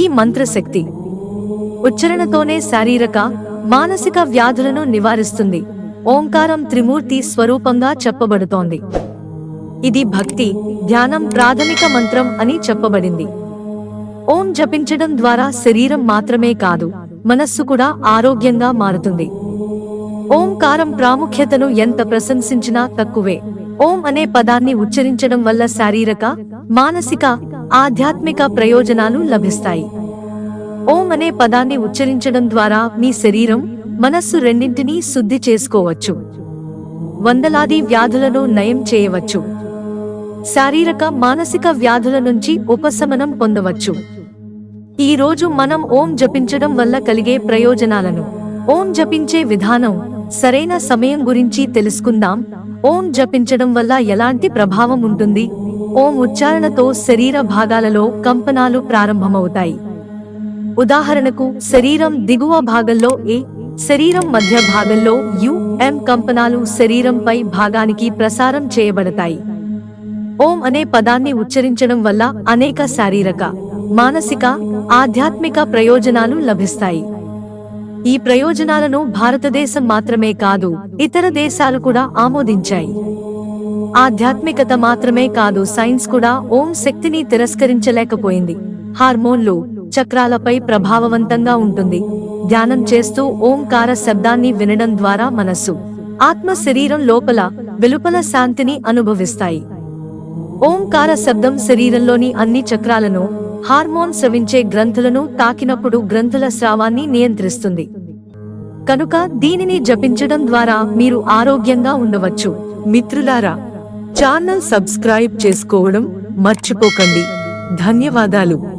ఈ మంత్రశక్తి ఉచ్చరణతోనే శారీరక మానసిక వ్యాధులను నివారిస్తుంది. ఓంకారం త్రిమూర్తి స్వరూపంగా చెప్పబడుతోంది. ఇది భక్తి ధ్యానం ప్రాథమిక మంత్రం అని చెప్పబడింది. ఓం జపించడం ద్వారా శరీరం మాత్రమే కాదు మనస్సు కూడా ఆరోగ్యంగా మారుతుంది. ఓంకారం ప్రాముఖ్యతను ఎంత ప్రశంసించినా తక్కువే. ఓం అనే పదాన్ని ఉచ్చరించడం వల్ల శారీరక మానసిక ఆధ్యాత్మిక ప్రయోజనాలు లభిస్తాయి. ఓం అనే పదాన్ని ఉచ్చరించడం ద్వారా మీ శరీరం మనస్సు రెండింటినీ శుద్ధి చేసుకోవచ్చు. వందలాది వ్యాధులను నయం చేయవచ్చు. శారీరక మానసిక వ్యాధుల నుంచి ఉపశమనం పొందవచ్చు. ఈ రోజు మనం ఓం జపించడం వల్ల కలిగే ప్రయోజనాలను. ఓం జపించే విధానం సరైన సమయం గురించి తెలుసుకుందాం. ఓం జపించడం వల్ల ఎలాంటి ప్రభావం ఉంటుంది? ఓం ఉచ్చారణతో శరీర భాగాలలో కంపనాలు ప్రారంభమవుతాయి. ఉదాహరణకు శరీరం దిగువ భాగంలో ఏ శరీరం మధ్య భాగంలో యు ఎం కంపనాలు శరీరంపై భాగానికి ప్రసారం చేయబడతాయి. ఓం అనే పదాన్ని ఉచ్చరించడం వల్ల అనేక శారీరక మానసిక ఆధ్యాత్మిక ప్రయోజనాలు లభిస్తాయి. ఈ ప్రయోజనాలను భారతదేశం మాత్రమే కాదు ఇతర దేశాలు కూడా ఆమోదించాయి. ఆధ్యాత్మికత మాత్రమే కాదు సైన్స్ కూడా ఓం శక్తిని తిరస్కరించలేకపోయింది. హార్మోన్లు చక్రాలపై ప్రభావవంతంగా ఉంటుంది. ధ్యానం చేస్తూ ఓంకార శబ్దాన్ని వినడం ద్వారా మనస్సు ఆత్మ శరీరం లోపల వెలుపల శాంతిని అనుభవిస్తాయి. ఓంకార శబ్దం శరీరంలోని అన్ని చక్రాలను హార్మోన్ స్రవించే గ్రంథులను తాకినప్పుడు గ్రంథుల స్రావాన్ని నియంత్రిస్తుంది. కనుక దీనిని జపించడం ద్వారా మీరు ఆరోగ్యంగా ఉండవచ్చు. మిత్రులారా ఛానల్ సబ్స్క్రైబ్ చేసుకోవడం మర్చిపోకండి. ధన్యవాదాలు.